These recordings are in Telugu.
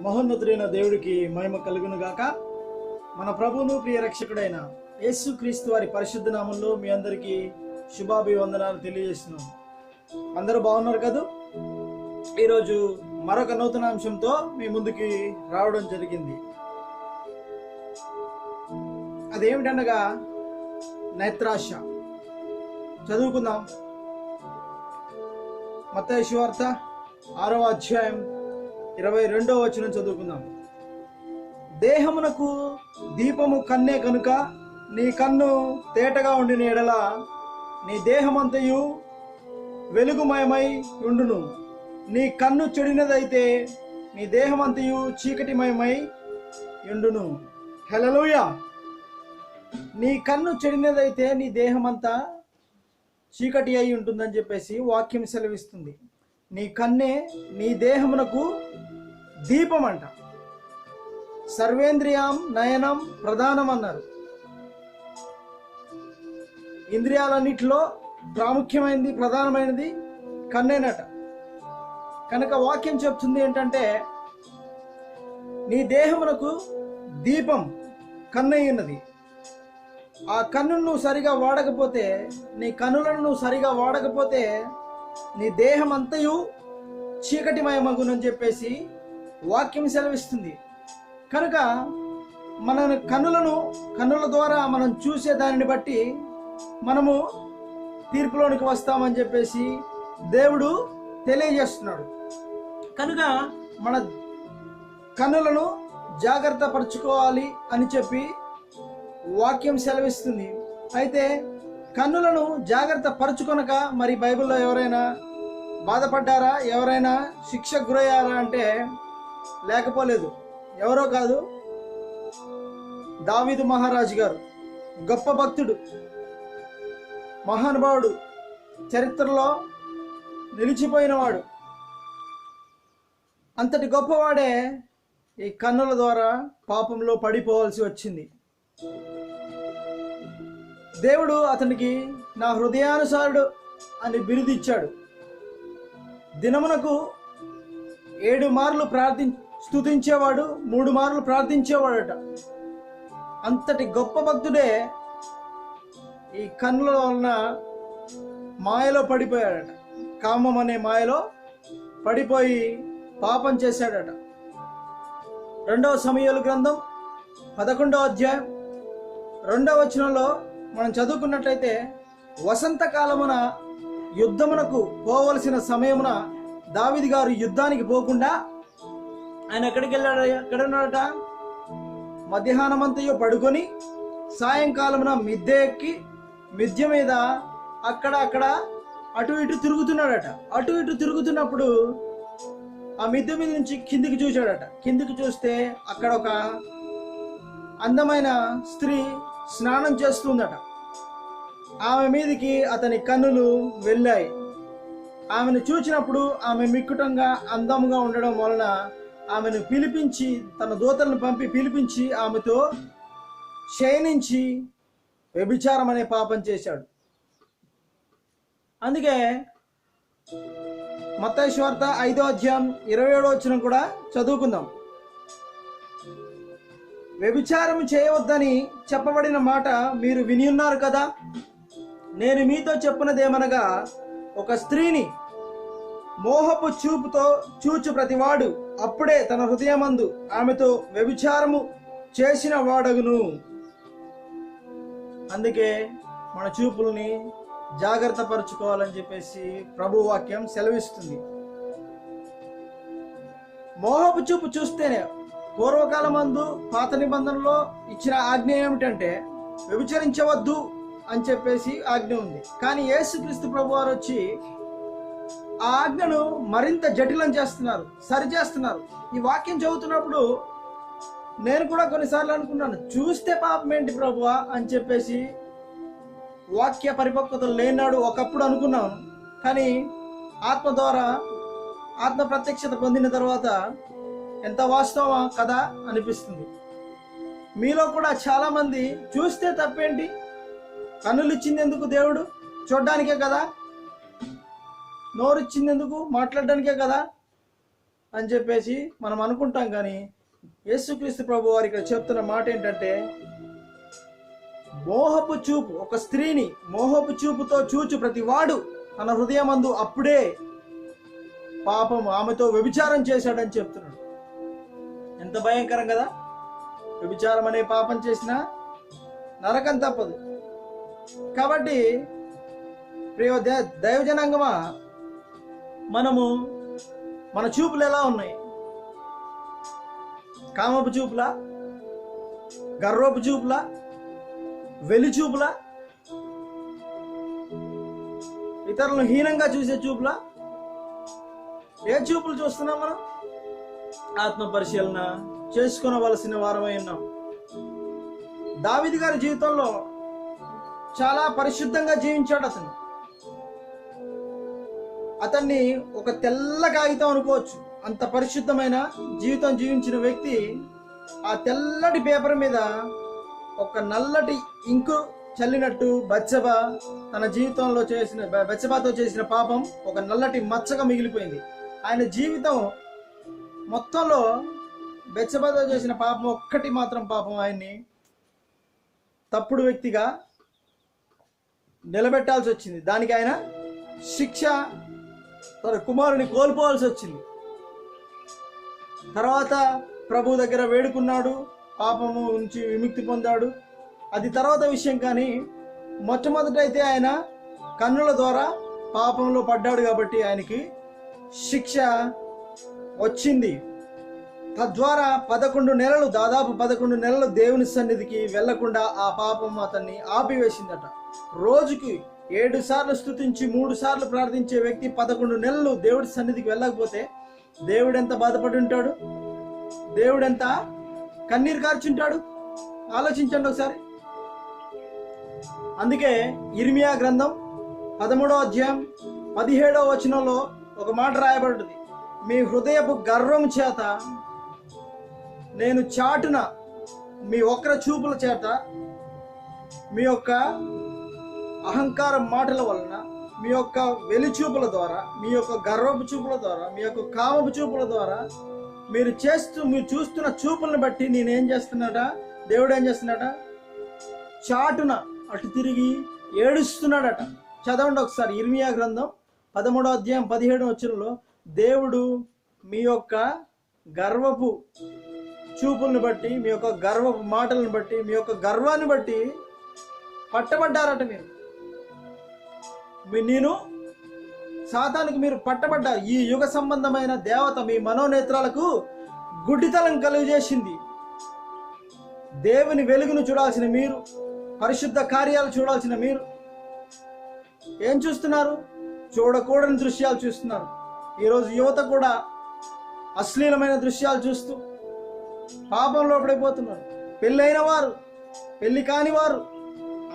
మహోన్నతుడైన దేవుడికి మహిమ కలుగును గాక మన ప్రభువును ప్రియ రక్షకుడైన యేసు క్రీస్తు వారి పరిశుద్ధ నామంలో మీ అందరికీ శుభాభివందనాలు తెలియజేస్తున్నాం. అందరూ బాగున్నారు కదూ? ఈరోజు మరొక నూతన అంశంతో మీ ముందుకి రావడం జరిగింది. అదేమిటనగా నేత్రాశ. చదువుకుందాం. మత శివార్త ఆరవ అధ్యాయం ఇరవై రెండో వచనం చదువుకుందాం. దేహమునకు దీపము కన్నే కనుక నీ కన్ను తేటగా ఉండిన ఎడల నీ దేహమంతయు వెలుగుమయమై ఉండును. నీ కన్ను చెడినదైతే నీ దేహమంతయు చీకటిమయమై ఉండును. హెలలోయ నీ కన్ను చెడినదైతే నీ దేహమంతా చీకటి అయి ఉంటుందని చెప్పేసి వాక్యం సెలవిస్తుంది. నీ కన్నే నీ దేహమునకు దీపం అంట సర్వేంద్రియం నయనం ప్రధానం అన్నారు ఇంద్రియాలన్నిటిలో ప్రాముఖ్యమైనది ప్రధానమైనది కన్నేనట. కనుక వాక్యం చెప్తుంది ఏంటంటే నీ దేహమునకు దీపం కన్నయ్యున్నది. ఆ కన్నును నువ్వు సరిగా వాడకపోతే నీ కన్నులను నువ్వు సరిగా వాడకపోతే నీ దేహం అంతయు చీకటిమయమగునని చెప్పేసి వాక్యం సెలవిస్తుంది. కనుక మన కన్నులను కన్నుల ద్వారా మనం చూసే దానిని బట్టి మనము తీర్పులోనికి వస్తామని చెప్పేసి దేవుడు తెలియజేస్తున్నాడు. కనుక మన కన్నులను జాగ్రత్త పరుచుకోవాలి అని చెప్పి వాక్యం సెలవిస్తుంది. అయితే కన్నులను జాగ్రత్త పరుచుకొనక మరి బైబిల్లో ఎవరైనా బాధపడ్డారా? ఎవరైనా శిక్ష గురయ్యారా అంటే లేకపోలేదు. ఎవరో కాదు దావీదు మహారాజు గారు. గొప్ప భక్తుడు మహానుభావుడు చరిత్రలో నిలిచిపోయినవాడు. అంతటి గొప్పవాడే ఈ కన్నుల ద్వారా పాపంలో పడిపోవాల్సి వచ్చింది. దేవుడు అతనికి నా హృదయానుసారుడు అని బిరుదిచ్చాడు. దినమునకు ఏడు మార్లు ప్రార్థి స్తుతించేవాడు మూడు మార్లు ప్రార్థించేవాడట. అంతటి గొప్ప భక్తుడే ఈ కన్నుల వలన మాయలో పడిపోయాడట. కామం అనే మాయలో పడిపోయి పాపం చేశాడట. రెండవ సమయాల గ్రంథం పదకొండవ అధ్యాయం రెండవ వచనంలో మనం చదువుకున్నట్లయితే వసంతకాలమున యుద్ధమునకు పోవలసిన సమయమున దావిది గారు యుద్ధానికి పోకుండా ఆయన ఎక్కడికి వెళ్ళాడు? ఎక్కడ ఉన్నాడట? మధ్యాహ్నమంతయో పడుకొని సాయంకాలమున మిద్దె ఎక్కి మిద్య మీద అక్కడ అక్కడ అటు ఇటు తిరుగుతున్నాడట. అటు ఇటు తిరుగుతున్నప్పుడు ఆ మిద్దె మీద నుంచి కిందికి చూశాడట. కిందికి చూస్తే అక్కడ ఒక అందమైన స్త్రీ స్నానం చేస్తుందట. ఆమె మీదికి అతని కన్నులు వెళ్ళాయి. ఆమెను చూచినప్పుడు ఆమె మిక్కుటంగా అందంగా ఉండడం వలన ఆమెను పిలిపించి తన దూతలను పంపి పిలిపించి ఆమెతో శయనించి వ్యభిచారం అనే పాపం చేశాడు. అందుకే మత్తయి వార్త ఐదో అధ్యాయం ఇరవై ఏడో వచ్చిన కూడా చదువుకుందాం. వ్యభిచారం చేయవద్దని చెప్పబడిన మాట మీరు విని ఉన్నారు కదా? నేను మీతో చెప్పినదేమనగా ఒక స్త్రీని మోహపు చూపుతో చూచు ప్రతివాడు అప్పుడే తన హృదయమందు ఆమెతో వ్యభిచారము చేసిన వాడగును. అందుకే మన చూపుల్ని జాగ్రత్త పరుచుకోవాలని చెప్పేసి ప్రభు వాక్యం సెలవిస్తుంది. మోహపు చూపు చూస్తేనే పూర్వకాలమందు పాత నిబంధనలో ఇచ్చిన ఆజ్ఞ ఏమిటంటే వ్యభిచరించవద్దు అని చెప్పేసి ఆజ్ఞ ఉంది. కానీ యేసుక్రీస్తు ప్రభు వారు వచ్చి ఆ ఆజ్ఞను మరింత జటిలం చేస్తున్నారు సరి చేస్తున్నారు. ఈ వాక్యం చదువుతున్నప్పుడు నేను కూడా కొన్నిసార్లు అనుకున్నాను చూస్తే పాపం ఏంటి ప్రభువా? అని చెప్పేసి వాక్య పరిపక్వత లేనాడు ఒకప్పుడు అనుకున్నాను కానీ ఆత్మ ద్వారా ఆత్మ ప్రత్యక్షత పొందిన తర్వాత ఎంత వాస్తవమా కదా అనిపిస్తుంది. మీలో కూడా చాలామంది చూస్తే తప్పేంటి? కన్నులు ఇచ్చింది ఎందుకు దేవుడు? చూడ్డానికే కదా? నోరు ఇచ్చింది ఎందుకు మాట్లాడడానికే కదా? అని చెప్పేసి మనం అనుకుంటాం కానీ యేసుక్రీస్తు ప్రభు వారి ఇక్కడ చెప్తున్న మాట ఏంటంటే మోహపు చూపు ఒక స్త్రీని మోహపు చూపుతో చూచు ప్రతివాడు తన హృదయమందు అప్పుడే పాపం ఆమెతో వ్యభిచారం చేశాడని చెప్తున్నాడు. ఎంత భయంకరం కదా? వ్యభిచారం అనే పాపం చేసినా నరకం తప్పదు. కాబట్టి ప్రియ దే- దైవజనాంగమా మనము మన చూపులు ఎలా ఉన్నాయి? కామపు చూపులా? గర్వపు చూపులా? వెలి చూపులా? ఇతరులను హీనంగా చూసే చూపులా? ఏ చూపులు చూస్తున్నాం మనం? ఆత్మ పరిశీలన చేసుకునవలసిన వారమై ఉన్నాం. దావిది గారి జీవితంలో చాలా పరిశుద్ధంగా జీవించాడు అతను. అతన్ని ఒక తెల్ల కాగితం అనుకోవచ్చు. అంత పరిశుద్ధమైన జీవితం జీవించిన వ్యక్తి ఆ తెల్లటి పేపర్ మీద ఒక నల్లటి ఇంకు చల్లినట్టు బచ్చబ తన జీవితంలో చేసిన బచ్చబాతో చేసిన పాపం ఒక నల్లటి మచ్చగా మిగిలిపోయింది. ఆయన జీవితం మొత్తంలో బెచ్చబాతో చేసిన పాపం ఒక్కటి మాత్రం పాపం ఆయన్ని తప్పుడు వ్యక్తిగా నిలబెట్టాల్సి వచ్చింది. దానికి ఆయన శిక్ష తన కుమారుని కోల్పోవాల్సి వచ్చింది. తర్వాత ప్రభు దగ్గర వేడుకున్నాడు పాపము నుంచి విముక్తి పొందాడు. అది తర్వాత విషయం కానీ మొట్టమొదటైతే ఆయన కన్నుల ద్వారా పాపంలో పడ్డాడు కాబట్టి ఆయనకి శిక్ష వచ్చింది. తద్వారా పదకొండు నెలలు దాదాపు పదకొండు నెలలు దేవుని సన్నిధికి వెళ్ళకుండా ఆ పాపం అతన్ని ఆపివేసిందట. రోజుకి ఏడు సార్లు స్థుతించి మూడు సార్లు ప్రార్థించే వ్యక్తి పదకొండు నెలలు దేవుడి సన్నిధికి వెళ్ళకపోతే దేవుడు ఎంత బాధపడి ఉంటాడు? దేవుడు ఎంత కన్నీరు కార్చుంటాడు? ఆలోచించండి ఒకసారి. అందుకే ఇర్మియా గ్రంథం పదమూడవ అధ్యాయం పదిహేడవ వచనంలో ఒక మాట రాయబడుతుంది మీ హృదయపు గర్వం చేత నేను చాటున మీ ఒక్కర చూపుల చేత మీ యొక్క అహంకార మాటల వలన మీ యొక్క వెలిచూపుల ద్వారా మీ యొక్క గర్వపు చూపుల ద్వారా మీ యొక్క కామపు చూపుల ద్వారా మీరు చేస్తూ మీరు చూస్తున్న చూపులను బట్టి నేనేం చేస్తున్నాడా? దేవుడు ఏం చేస్తున్నాడా? చాటున అటు తిరిగి ఏడుస్తున్నాడట. చదవండి ఒకసారి. ఇర్మియా గ్రంథం పదమూడో అధ్యాయం పదిహేడు వచ్చినలో దేవుడు మీ యొక్క గర్వపు చూపులను బట్టి మీ యొక్క గర్వపు మాటలను బట్టి మీ యొక్క గర్వాన్ని బట్టి పట్టబడ్డారట మీరు. మీ నేను సాతానికి మీరు పట్టబడ్డారు. ఈ యుగ సంబంధమైన దేవత మీ మనోనేత్రాలకు గుడ్డితలం కలుగజేసింది. దేవుని వెలుగును చూడాల్సిన మీరు పరిశుద్ధ కార్యాలు చూడాల్సిన మీరు ఏం చూస్తున్నారు? చూడకూడని దృశ్యాలు చూస్తున్నారు. ఈరోజు యువత కూడా అశ్లీలమైన దృశ్యాలు చూస్తూ పాపంలో పడిపోతున్నారు. పెళ్ళైన వారు పెళ్ళి కాని వారు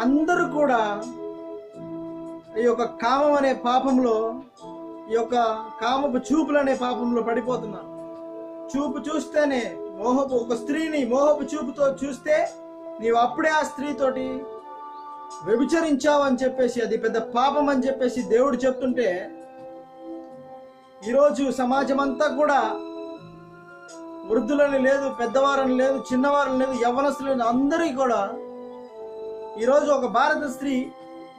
అందరూ కూడా ఈ యొక్క కామం అనే పాపంలో ఈ యొక్క కామపు చూపులు అనే పాపంలో పడిపోతున్నారు. చూపు చూస్తేనే మోహపు ఒక స్త్రీని మోహపు చూపుతో చూస్తే నీవు అప్పుడే ఆ స్త్రీతోటి వ్యభిచరించావు అని చెప్పేసి అది పెద్ద పాపం అని చెప్పేసి దేవుడు చెప్తుంటే ఈరోజు సమాజం అంతా కూడా వృద్ధులని లేదు పెద్దవారని లేదు చిన్నవారని లేదు యవ్వనస్తులు లేదు అందరికీ కూడా ఈరోజు ఒక భారత స్త్రీ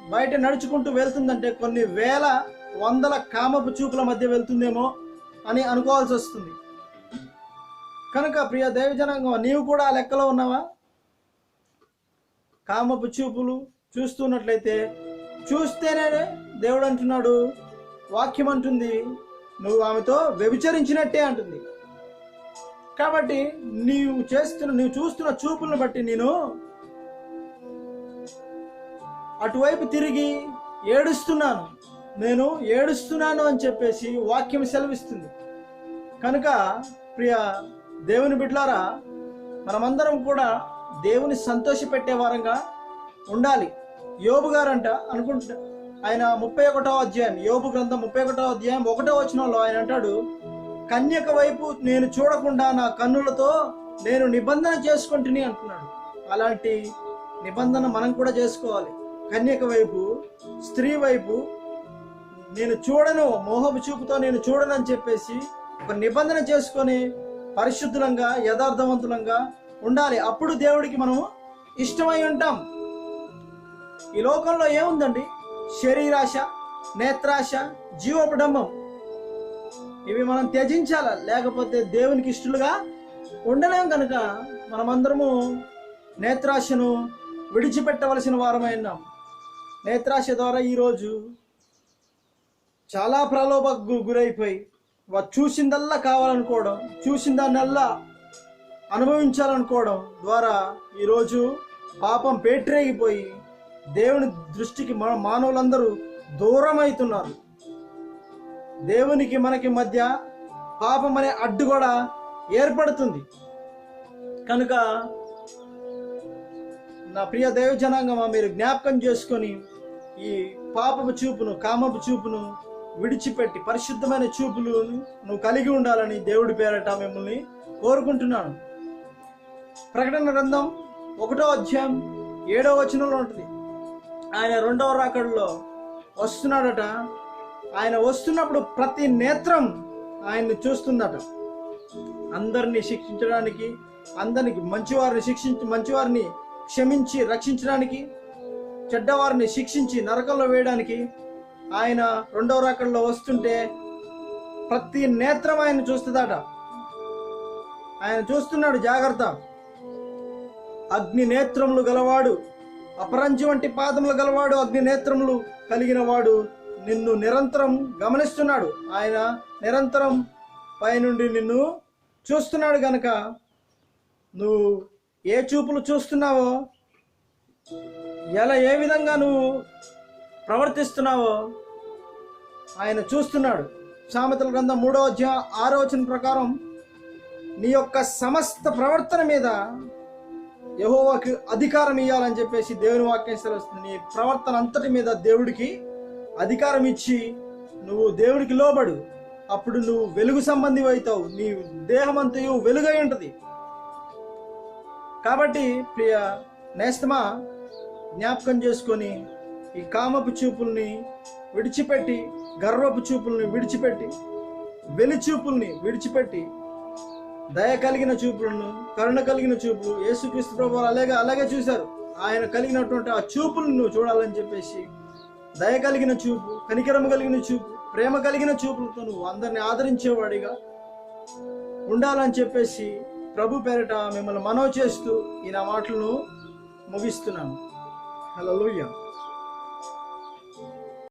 బయట నడుచుకుంటూ వెళ్తుందంటే కొన్ని వేల వందల కామపు చూపుల మధ్య వెళ్తుందేమో అని అనుకోవాల్సి వస్తుంది. కనుక ప్రియ దైవజనంగా నీవు కూడా ఆ లెక్కలో ఉన్నావా? కామపు చూపులు చూస్తున్నట్లయితే చూస్తేనే దేవుడు అంటున్నాడు వాక్యం అంటుంది నువ్వు ఆమెతో వ్యభిచరించినట్టే అంటుంది. కాబట్టి నీవు చేస్తున్న నీవు చూస్తున్న చూపులను బట్టి నేను అటువైపు తిరిగి ఏడుస్తున్నాను. నేను ఏడుస్తున్నాను అని చెప్పేసి వాక్యం సెలవిస్తుంది. కనుక ప్రియ దేవుని బిడ్లారా మనమందరం కూడా దేవుని సంతోషపెట్టే వారంగా ఉండాలి. యోబు గారంట అనుకుంటా ఆయన ముప్పై ఒకటో అధ్యాయం యోపు గ్రంథం ముప్పై ఒకటో అధ్యాయం ఒకటో వచనంలో ఆయన అంటాడు కన్యక వైపు నేను చూడకుండా నా కన్నులతో నేను నిబంధన చేసుకుంటుని అంటున్నాడు. అలాంటి నిబంధన మనం కూడా చేసుకోవాలి. కన్యక వైపు స్త్రీ వైపు నేను చూడను మోహపు చూపుతో నేను చూడను అని చెప్పేసి ఒక నిబంధన చేసుకొని పరిశుద్ధులంగా యథార్థవంతులంగా ఉండాలి. అప్పుడు దేవుడికి మనము ఇష్టమై ఉంటాం. ఈ లోకంలో ఏముందండి? శరీరాశ నేత్రాశ జీవోపడంబం. ఇవి మనం త్యజించాలా? లేకపోతే దేవునికి ఇష్టలుగా ఉండలేం కనుక మనమందరము నేత్రాశను విడిచిపెట్టవలసిన వారమై ఉన్నాం. నేత్రాశ ద్వారా ఈరోజు చాలా ప్రలోభకు గురైపోయి చూసిందల్లా కావాలనుకోవడం చూసిన దాన్నల్లా అనుభవించాలనుకోవడం ద్వారా ఈరోజు పాపం పేట్రేగిపోయి దేవుని దృష్టికి మన మానవులందరూ దూరం అవుతున్నారు దేవునికి మనకి మధ్య పాపం అనే అడ్డు కూడా ఏర్పడుతుంది. కనుక నా ప్రియ దైవ జనాంగమా మీరు జ్ఞాపకం చేసుకొని ఈ పాపపు చూపును కామపు చూపును విడిచిపెట్టి పరిశుద్ధమైన చూపులు నువ్వు కలిగి ఉండాలని దేవుడి పేరట మిమ్మల్ని కోరుకుంటున్నాను. ప్రకటన గ్రంథం ఒకటో అధ్యాయం ఏడో వచనంలో ఉంటుంది. ఆయన రెండవ రాకడలో వస్తున్నాడట. ఆయన వస్తున్నప్పుడు ప్రతి నేత్రం ఆయన్ని చూస్తుందట. అందరినీ శిక్షించడానికి అందరికి మంచివారిని శిక్షించి మంచివారిని క్షమించి రక్షించడానికి చెడ్డవారిని శిక్షించి నరకంలో వేయడానికి ఆయన రెండవ రాకడలో వస్తుంటే ప్రతి నేత్రం ఆయన చూస్తుందట. ఆయన చూస్తున్నాడు జాగ్రత్త. అగ్ని నేత్రములు గలవాడు అపరంజి వంటి పాదములు గలవాడు అగ్ని నేత్రములు కలిగిన వాడు నిన్ను నిరంతరం గమనిస్తున్నాడు. ఆయన నిరంతరం పైనుండి నిన్ను చూస్తున్నాడు గనక నువ్వు ఏ చూపులు చూస్తున్నావో ఎలా ఏ విధంగా నువ్వు ప్రవర్తిస్తున్నావో ఆయన చూస్తున్నాడు. సామెతల గ్రంథం మూడో అధ్యాయ ఆరోచన ప్రకారం నీ యొక్క సమస్త ప్రవర్తన మీద యహోవాకి అధికారం ఇవ్వాలని చెప్పేసి దేవుని వాక్యం సెలవుస్తుంది. నీ ప్రవర్తన అంతటి మీద దేవుడికి అధికారం ఇచ్చి నువ్వు దేవుడికి లోబడు. అప్పుడు నువ్వు వెలుగు సంబంధి అవుతావు. నీ దేహం అంతయు వెలుగై ఉంటుంది. కాబట్టి ప్రియ నేస్తమా జ్ఞాపకం చేసుకొని ఈ కామపు చూపుల్ని విడిచిపెట్టి గర్వపు చూపుల్ని విడిచిపెట్టి వెలిచూపుల్ని విడిచిపెట్టి దయ కలిగిన చూపులను కరుణ కలిగిన చూపులు యేసుక్రీస్తు ప్రభు అలాగే అలాగే చూశారు. ఆయన కలిగినటువంటి ఆ చూపులను నువ్వు చూడాలని చెప్పేసి దయ కలిగిన చూపు కనికరము కలిగిన చూపు ప్రేమ కలిగిన చూపులతో నువ్వు అందరిని ఆదరించేవాడిగా ఉండాలని చెప్పేసి ప్రభు పేరిట మిమ్మల్ని మనవి చేస్తూ ఈ నా మాటలను ముగిస్తున్నాను. హలో